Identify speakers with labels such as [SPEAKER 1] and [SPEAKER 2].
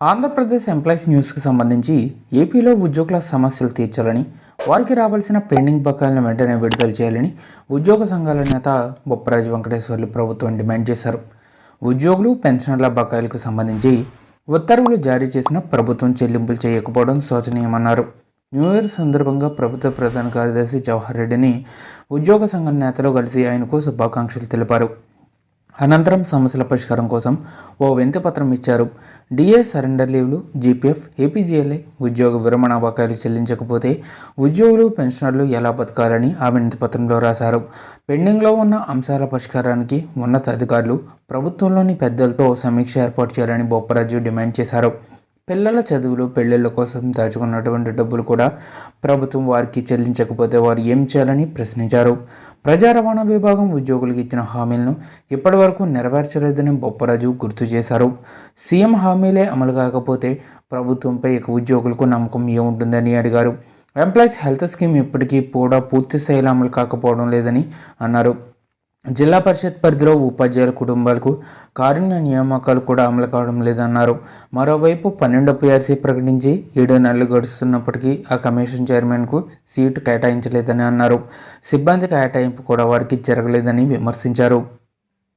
[SPEAKER 1] Andhra Pradesh employees న్యూస్కి సంబంధించి ఏపీలో ఉద్యోగుల సమస్యలు తీర్చాలని వారికి రావాల్సిన పెండింగ్ బకాయిలను వెంటనే విడుదల చేయాలని ఉద్యోగ సంఘాల నేత బొప్పరాజు వెంకటేశ్వర్లు ప్రభుత్వం డిమాండ్ చేశారు. ఉద్యోగులు పెన్షనర్ల బకాయిలకు సంబంధించి ఉత్తర్వులు జారీ చేసిన ప్రభుత్వం చెల్లింపులు చేయకపోవడం శోచనీయమన్నారు. న్యూ ఇయర్ సందర్భంగా ప్రభుత్వ ప్రధాన కార్యదర్శి జవహర్ రెడ్డిని ఉద్యోగ సంఘం నేతలు కలిసి ఆయనకు శుభాకాంక్షలు తెలిపారు. అనంతరం సమస్యల పరిష్కారం కోసం ఓ వినతి పత్రం ఇచ్చారు. డిఏ సరెండర్ లీవ్లు జీపీఎఫ్ ఏపీజీఎల్ఐ ఉద్యోగ విరమణ బకాయిలు చెల్లించకపోతే ఉద్యోగులు పెన్షనర్లు ఎలా బతకాలని ఆ వినతి పత్రంలో రాశారు. పెండింగ్లో ఉన్న అంశాల పరిష్కారానికి ఉన్నత అధికారులు ప్రభుత్వంలోని పెద్దలతో సమీక్ష ఏర్పాటు చేయాలని బొప్పరాజు డిమాండ్ చేశారు. పిల్లల చదువులు పెళ్ళిళ్ళ కోసం దాచుకున్నటువంటి డబ్బులు కూడా ప్రభుత్వం వారికి చెల్లించకపోతే వారు ఏం చేయాలని ప్రశ్నించారు. ప్రజా రవాణా విభాగం ఉద్యోగులకు ఇచ్చిన హామీలను ఇప్పటివరకు నెరవేర్చలేదని బొప్పరాజు గుర్తు చేశారు. సీఎం హామీలే అమలు కాకపోతే ప్రభుత్వంపై ఇక ఉద్యోగులకు నమ్మకం ఏముంటుందని అడిగారు. ఎంప్లాయీస్ హెల్త్ స్కీమ్ ఇప్పటికీ కూడా పూర్తి స్థాయిలో అమలు కాకపోవడం లేదని అన్నారు. జిల్లా పరిషత్ పరిధిలో ఉపాధ్యాయుల కుటుంబాలకు కారుణ్య నియామకాలు కూడా అమలు కావడం లేదన్నారు. మరోవైపు పన్నెండు పిఆర్సీ ప్రకటించి ఏడు నెలలు గడుస్తున్నప్పటికీ ఆ కమిషన్ చైర్మన్కు సీటు కేటాయించలేదని అన్నారు. సిబ్బంది కేటాయింపు కూడా వారికి జరగలేదని విమర్శించారు.